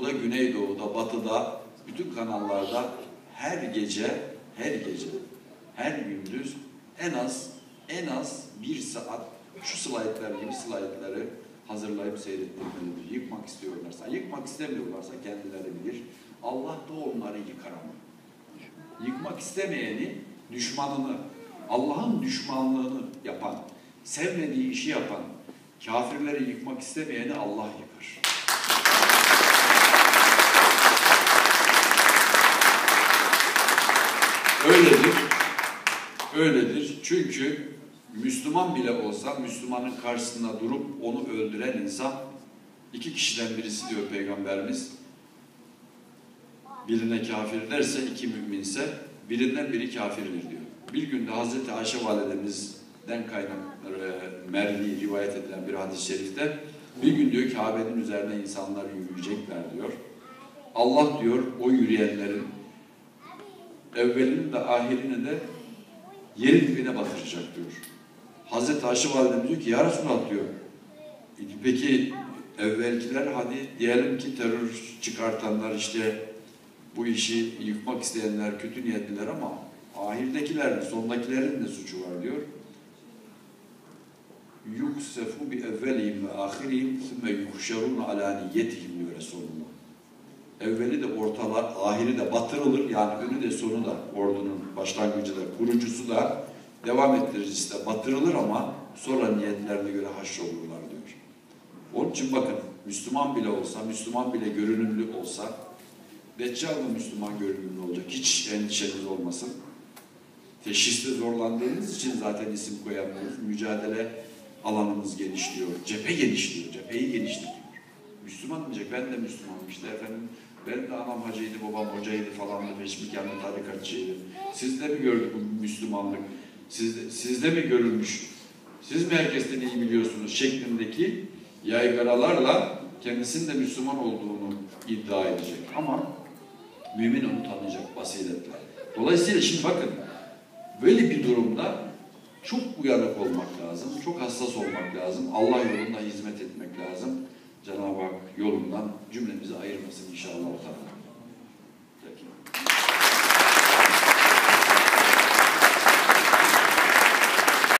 Doğu'da, Güneydoğu'da, Batı'da, bütün kanallarda her gece, her gece, her gündüz en az en az bir saat şu slaytlar gibi slaytları hazırlayıp seyrettirmelidir. Yıkmak istiyorlarsa, yıkmak istemiyorlarsa kendileri bilir. Allah da onları yıkar ama. Yıkmak istemeyeni, düşmanını, Allah'ın düşmanlığını yapan, sevmediği işi yapan, kafirleri yıkmak istemeyeni Allah yıkar. Öyledir. Öyledir. Çünkü Müslüman bile olsa Müslümanın karşısında durup onu öldüren insan iki kişiden birisi diyor Peygamberimiz. Birine kafir derse iki müminse birinden biri kafirdir diyor. Bir günde Hazreti Ayşe validemizden kaynak e, Mervi rivayet edilen bir hadis-i şerifte bir gün diyor Kabe'nin üzerine insanlar yürüyecekler diyor. Allah diyor o yürüyenlerin evvelini de ahirini de yerin dibine batıracak diyor. Hazreti Ayşe validemiz diyor ki ya Resulallah diyor. Peki evvelkiler hadi diyelim ki terör çıkartanlar işte bu işi yıkmak isteyenler kötü niyetliler ama ahirdekilerin, sondakilerin de suçu var diyor. Yuksefu bi evvelihim ve ahirihim thumme yuhşarun ala niyetihim. Evveli de ortalar, ahiri de batırılır. Yani önü de sonu da ordunun başlangıcı da, kurucusu da, devam ettiricisi de batırılır ama sonra niyetlerine göre haşrolurlar diyor. Onun için bakın Müslüman bile olsa, Müslüman bile görünümlü olsa, Deccal da Müslüman görünümlü olacak. Hiç endişeniz olmasın. Teşhiste zorlandığınız için zaten isim koyamıyoruz. Mücadele alanımız genişliyor. Cephe genişliyor. Cepheyi genişletiyor. Müslüman diyecek. Ben de Müslümanım işte efendim. Ben de anam hacıydı, babam hocaydı falan da meşmikanlı tarikatçıydı. Sizde mi gördük bu Müslümanlık? Sizde, sizde mi görülmüş? Siz mi herkesten iyi biliyorsunuz? Şeklindeki yaygaralarla kendisinin de Müslüman olduğunu iddia edecek. Ama mümin onu tanıyacak basiretle. Dolayısıyla şimdi bakın böyle bir durumda çok uyanık olmak lazım, çok hassas olmak lazım, Allah yolunda hizmet etmek lazım. Cenab-ı Hak yolundan cümlemizi ayırmasın inşallah.